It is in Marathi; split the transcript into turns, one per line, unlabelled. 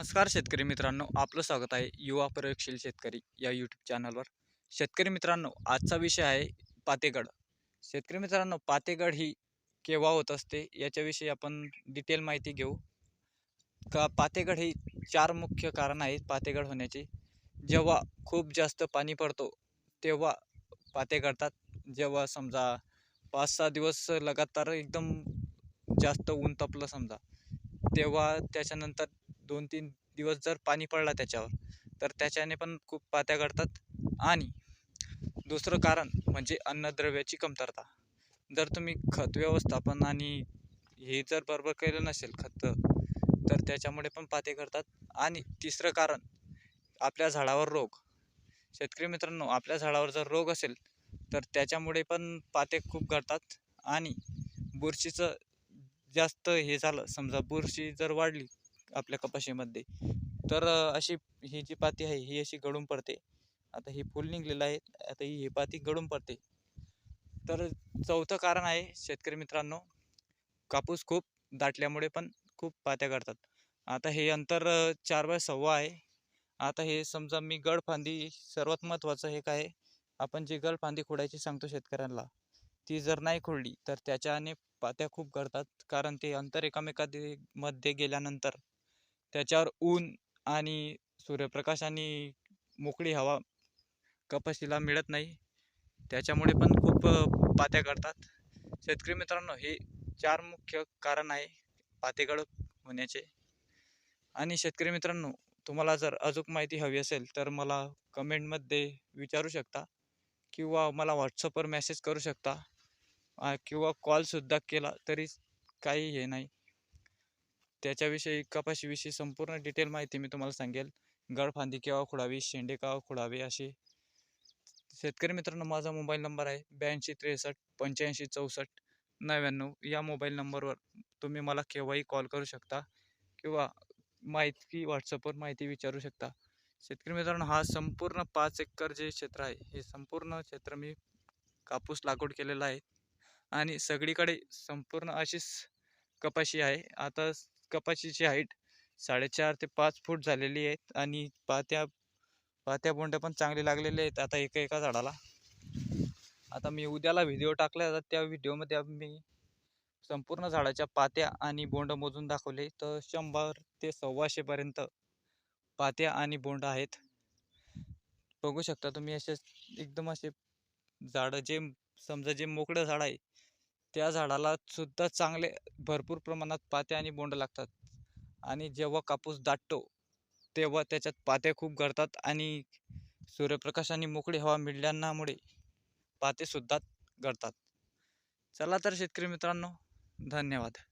नमस्कार शेतकरी मित्रांनो आपलं स्वागत आहे युवा प्रयोगशील शेतकरी या यूट्यूब चॅनलवर शेतकरी मित्रांनो आजचा विषय आहे पातेगड. शेतकरी मित्रांनो पातेगड ही केव्हा होत असते याच्याविषयी आपण डिटेल माहिती घेऊ. का पातेगड ही चार मुख्य कारण आहेत पातेगड होण्याचे. जेव्हा खूप जास्त पाणी पडतो तेव्हा पातेगडतात जेव्हा समजा पाच सहा दिवस लगातार एकदम जास्त ऊन तपलं समजा तेव्हा त्याच्यानंतर दोन तीन दिवस जर पाणी पडला त्याच्यावर तर त्याच्याने पण खूप पात्या घडतात. आणि दुसरं कारण म्हणजे अन्नद्रव्याची कमतरता. जर तुम्ही खत व्यवस्थापन आणि हे जर बरोबर केलं नसेल खत तर त्याच्यामुळे पण पाते घडतात. आणि तिसरं कारण आपल्या झाडावर रोग. शेतकरी मित्रांनो आपल्या झाडावर जर रोग असेल तर त्याच्यामुळे पण पाते खूप घडतात. आणि बुरशीचं जास्त हे झालं समजा बुरशी जर वाढली आपल्या कपाशीमध्ये. तर अशी ही जी पाती आहे ही अशी गळून पडते. आता ही फुल निघलेलं आहे आता ही ही पाती गळून पडते. तर चौथं कारण आहे शेतकरी मित्रांनो कापूस खूप दाटल्यामुळे पण खूप पात्या गळतात. आता हे अंतर चार बाय सव्वा आहे. आता हे समजा मी गडफांदी सर्वात महत्त्वाचं हे काय आहे, आपण जी गडफांदी खोडायची सांगतो शेतकऱ्यांना ती जर नाही खोडली तर त्याच्याने पात्या खूप गळतात. कारण ते अंतर एकामेकामध्ये गेल्यानंतर त्याच्यावर ऊन आणि सूर्यप्रकाश आणि मोकळी हवा कपाशीला मिळत नाही. त्याच्यामुळे पण खूप पात्या गळतात. शेतकरी मित्रांनो हे चार मुख्य कारण आहे पातेगड होण्याचे. आणि शेतकरी मित्रांनो तुम्हाला जर अजून माहिती हवी असेल तर मला कमेंटमध्ये विचारू शकता किंवा मला व्हॉट्सअपवर मेसेज करू शकता किंवा कॉलसुद्धा केला तरी काही हे नाही. त्याच्याविषयी कपाशीविषयी संपूर्ण डिटेल माहिती मी तुम्हाला सांगेल. गळफांदी केव्हा खुडावी शेंडे केव्हा खुडावे असे शेतकरी मित्रांनो माझा मोबाईल नंबर आहे ब्याऐंशी त्रेसष्ट पंच्याऐंशी चौसष्ट नव्याण्णव. या मोबाईल नंबरवर तुम्ही मला केव्हाही कॉल करू शकता किंवा माहिती व्हॉट्सअपवर माहिती विचारू शकता. शेतकरी मित्रांनो हा संपूर्ण पाच एकर जे क्षेत्र आहे हे संपूर्ण क्षेत्र मी कापूस लागवड केलेला आहे. आणि सगळीकडे संपूर्ण अशीच कपाशी आहे. आता कपाशीची हाईट साडेचार ते पाच फूट झालेली आहेत आणि पात्या पात्या बोंड्या पण चांगले लागलेले आहेत आता एका एका झाडाला. आता मी उद्याला व्हिडिओ टाकला होता त्या व्हिडिओमध्ये मी संपूर्ण झाडाच्या पात्या आणि बोंड मोजून दाखवले. तर शंभर ते सव्वाशेपर्यंत पात्या आणि बोंड आहेत. बघू शकता तुम्ही असे एकदम असे झाडं जे समजा जे मोकळं झाड आहे त्या झाडाला सुद्धा चांगले भरपूर प्रमाणात पात्या आणि बोंड लागतात. आणि जेव्हा कापूस दाटतो तेव्हा त्याच्यात पात्या खूप गळतात आणि सूर्यप्रकाश आणि मोकळी हवा मिळाल्यामुळे पातेसुद्धा गळतात. चला तर शेतकरी मित्रांनो धन्यवाद.